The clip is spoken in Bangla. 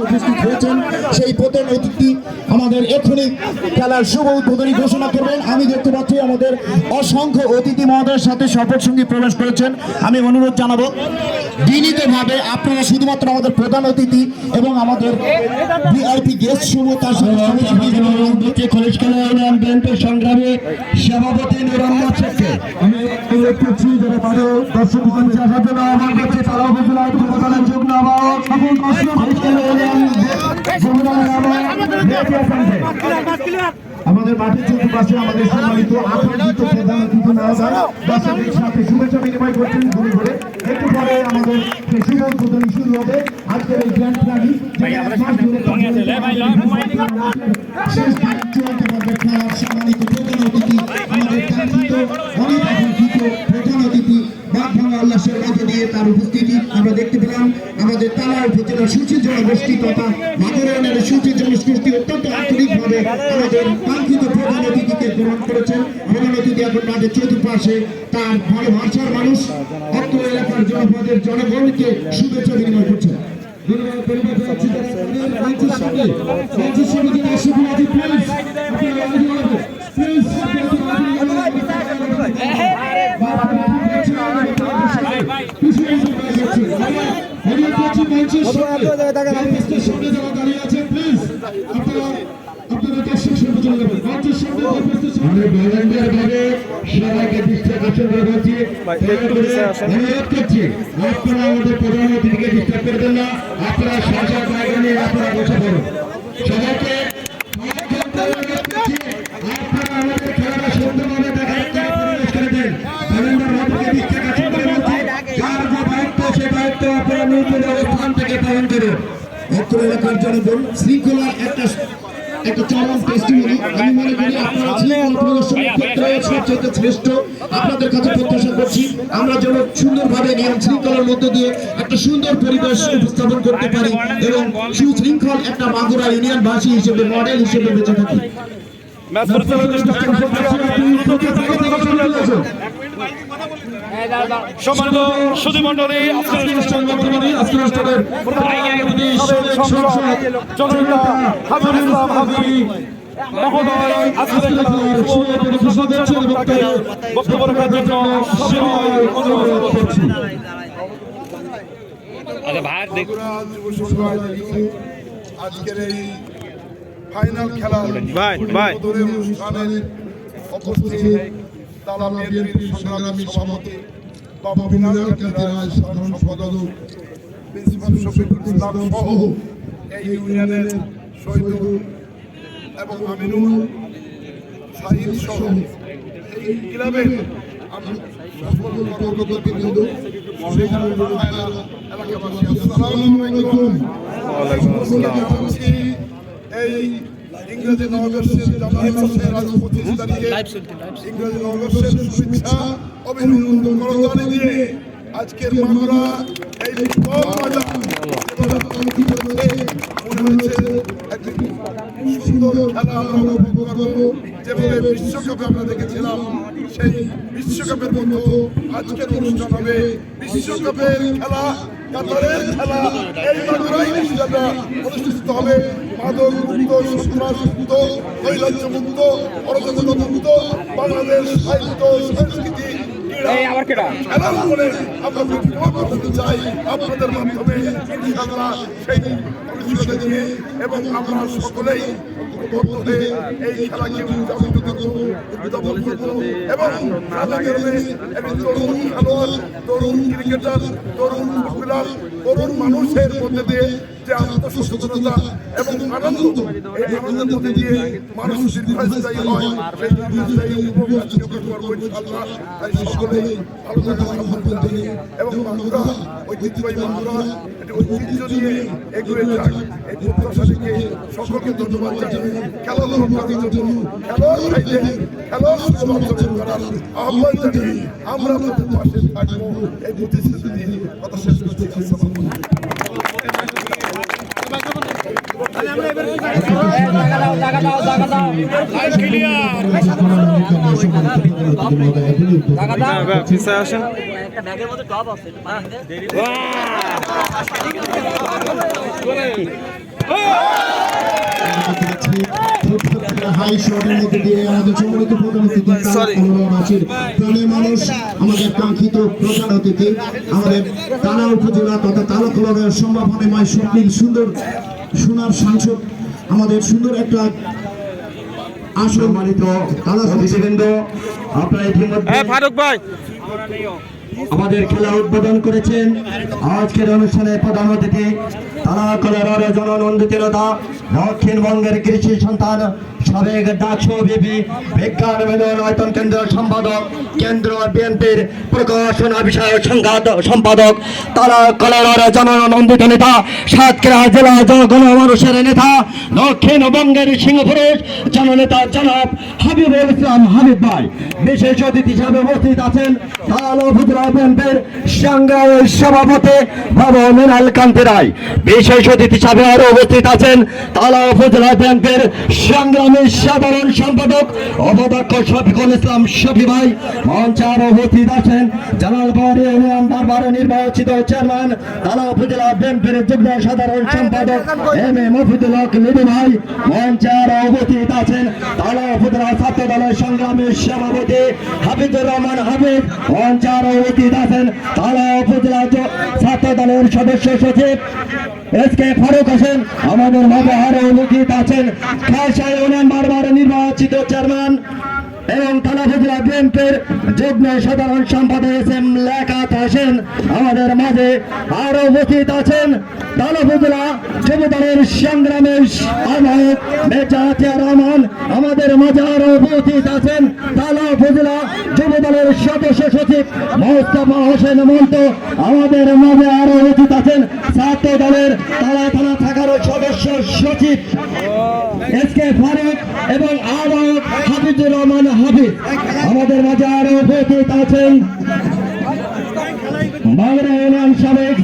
উপস্থিত হয়েছেন সেই প্রধান অতিথি আমাদের এক্ষুনি খেলার শুভ উদ্বোধনী ঘোষণা করবেন আমি দেখতে পাচ্ছি আমাদের অসংখ্য অতিথি মহোদয়ের সাথে শপথ সঙ্গী প্রবেশ করেছেন আমি অনুরোধ জানাব বিনীতভাবে আপনারা শুধুমাত্র আমাদের প্রধান অতিথি এবং আমাদের ভিআইপি গেস্ট সমূহ তার সাথে কলেজ খেলা ব্যাংকের সংগ্রামে সভাপতি নুরাম্মদ শেখকে আমি অনুরোধ করছি যারা সকল দর্শক আমাদের মাঠের চতুর্পাশে আমাদের সম্মানিত আকাঙ্ক্ষিত প্রধান অতিথি মহোদয় দর্শকদের সাথে শুভেচ্ছা বিনিময় করছেন ঘুরে ঘুরে। একটু পরে আমাদের শুভ উদ্বোধনী শুরু হবে। আজকের এই গ্র্যান্ড প্রাণী শেষ চূড়ান্ত পর্বে খেলার সম্মানিত দিয়ে তার উপস্থিতি আমরা দেখতে পেলাম। আমাদের তালা উপজেলার সুচির জনগোষ্ঠী তথা মাদুরায়নের সুচির জনগোষ্ঠী অত্যন্ত আন্তরিকভাবে আমাদের কাঙ্ক্ষিত প্রধান অতিথিকে গ্রহণ করেছেন। প্রধান অতিথি এখন মাঠের চতুর্পাশে তার ভালোবাসার মানুষ। অত্র এলাকার জনপদের জনগণকে শুভেচ্ছা বিনিময় করছেন। ধন্যবাদ পরিবার আগে হবে প্লিজ সবাইকে করে অনুরোধ করছি। আপনারা আমাদের প্রধান অতিথিকে ডিস্টার্ব করবেন না। আপনারা নিয়ে বসে পড়ুন। সবাইকে আপনারা আমাদের খেলাটা সুন্দরভাবে দেখার জন্য পরিবেশ করে দেন নরেন্দ্র মোদীকে দৃষ্টি আকর্ষণ করে বলছি যার যে দায়িত্ব সে দায়িত্ব আপনারা নিজের অবস্থান থেকে পালন করুন অত্র এলাকার জনগণ শৃঙ্খলার একটা একটা চরম টেস্টিমনি আমি মনে করি আপনারা শৃঙ্খলা প্রদর্শনের সবচেয়ে শ্রেষ্ঠ। আপনাদের কাছে প্রত্যাশা করছি আমরা যেন সুন্দরভাবে নিয়ম শৃঙ্খলার মধ্য দিয়ে একটা সুন্দর পরিবেশ উপস্থাপন করতে পারি এবং সুশৃঙ্খল একটা মাগুরা ইউনিয়ন বাসী হিসেবে মডেল হিসেবে বেঁচে থাকি। সম্মানিত সুধী মন্ডলী জননেতা হাবিব ইসলাম হাবিবি মহোদয় আজকের বক্তব্য রাখার জন্য অনুরোধ করছি আজকের এই ফাইনাল খেলা ভাই, ভাই। তালা বিএনপির সংগ্রামী সভাপতি বাবা বিনাল কান্তি রায় সাধারণ সম্পাদক প্রিন্সিপাল শফিকুল ইসলাম সহ এই ইউনিয়নের শহীদুল এবং আমিনুল সাহিদ সহ এই ক্লাবের আমি সকল কর্মকর্তাবৃন্দ সেখানে এলাকাবাসী আসসালামু আলাইকুম। এই ইংরেজি নববর্ষের জানুয়ারি মাসের আজ পঁচিশ তারিখে ইংরেজি নববর্ষের শুভেচ্ছা অভিনন্দন করতালি দিয়ে। আজকের মামলা এই সুন্দর খেলা আমরা উপভোগ করব। যেভাবে বিশ্বকাপে আমরা দেখেছিলাম সেই বিশ্বকাপের মতো আজকের অনুষ্ঠান হবে বিশ্বকাপের খেলা কাতারের খেলা। এই মাগুরাই হিসাবে অনুষ্ঠিত হবে। মাদক মুক্ত সন্ত্রাস মুক্ত নৈরাজ্য মুক্ত অরাজকতা বাংলাদেশ সাহিত্য সংস্কৃতি ক্রীড়া। খেলার উপরে আমরা বিপ্লব করতে চাই আপনাদের মাধ্যমে ইনশাআল্লাহ সেই দিয়ে এবং আমরা সকলেই ঐক্যবদ্ধ হয়ে এই খেলাকে উদযাপিত করব উদ্বোধন করব এবং তরুণ খেলোয়াড় তরুণ ক্রিকেটার তরুণ তরুণ মানুষের মধ্যে দিয়ে যে আত্মসচেতনতা এবং আনন্দ, এই আনন্দের মধ্যে দিয়ে মানুষ ভালো এবং একটি ঐতিহ্য ধন্যবাদ জানিয়ে আমরা এই কথা শেষ পিছিয়ে আসেন। হাই দিয়ে আমাদের কালাবাসীর মানুষ আমাদের আমাদের উপজেলা তথা সুন্দর সোনার সাংসদ আমাদের সুন্দর একটা আসন। মানিত তালা অতিথিবৃন্দ আপনারা ইতিমধ্যে ফারুক ভাই। আমাদের খেলা উদ্বোধন করেছেন। আজকের অনুষ্ঠানে প্রধান অতিথি তারা কলেরার জননন্দিত নেতা দক্ষিণবঙ্গের কৃষি সন্তান সাবেক ডাকসু বিপি সম্পাদক, কেন্দ্র বিএনপির প্রকাশনা বিষয়ক সংঘাত সম্পাদক, তারা কলেরার জননন্দিত নেতা, সাতক্ষীরা জেলা নেতা দক্ষিণবঙ্গের সিংহপুরুষ জননেতা জনাব হাবিবুল ইসলাম হাবিব ভাই। বিশেষ অতিথি হিসাবে উপস্থিত আছেন তাল উপজেলা বিএনপির সভাপতি মৃণাল কান্তি রায়। বিশেষ অতিথি হিসাবে আরও উপস্থিত আছেন তালা উপজেলা সংগ্রামী সাধারণ সম্পাদক অবদক্ষ শফিকুল ইসলাম শফি ভাই মঞ্চে আরও উপস্থিত আছেন জালালবাড়ি ইউনিয়ন দরবারে নির্বাচিত চেয়ারম্যান তালা উপজেলা বিএনপির যুগ্ম সাধারণ সম্পাদক এম এ মফিদুল হক লিবু ভাই মঞ্চে আরও উপস্থিত আছেন। তালা উপজেলা ছাত্র দলের সংগ্রামী সভাপতি হাফিজুর রহমান হাবিব মঞ্চে আরও উপস্থিত আছেন। তালা উপজেলা ছাত্র দলের সদস্য সচিব এস কে ফারুক হোসেন আমাদের মাঝে আরও আছেন। আছেন খাসা ইউনিয়ন বারবার নির্বাচিত চেয়ারম্যান। এবং থানা উপজেলা বিএনপির যুগ্ম সাধারণ সম্পাদক এস এম লেখাত হোসেন আমাদের মাঝে আরও উপস্থিত আছেন। থানা উপজেলা যুব দলের সংগ্রামের আহ্বায়ক মেজা আতিয়া রহমান আমাদের মাঝে আরও উপস্থিত আছেন। থানা উপজেলা যুব দলের সদস্য সচিব মোস্তফা হোসেন মন্ত আমাদের মাঝে আরও উপস্থিত আছেন। ছাত্র দলের তালা থানা থাকার সদস্য সচিব এস কে ফারুক এবং আহ্বায়ক হাফিজুর রহমান হাফিজ আমাদের মাঝে আরও উপস্থিত আছেন। বাংলা ইউনিয়ন সাবেক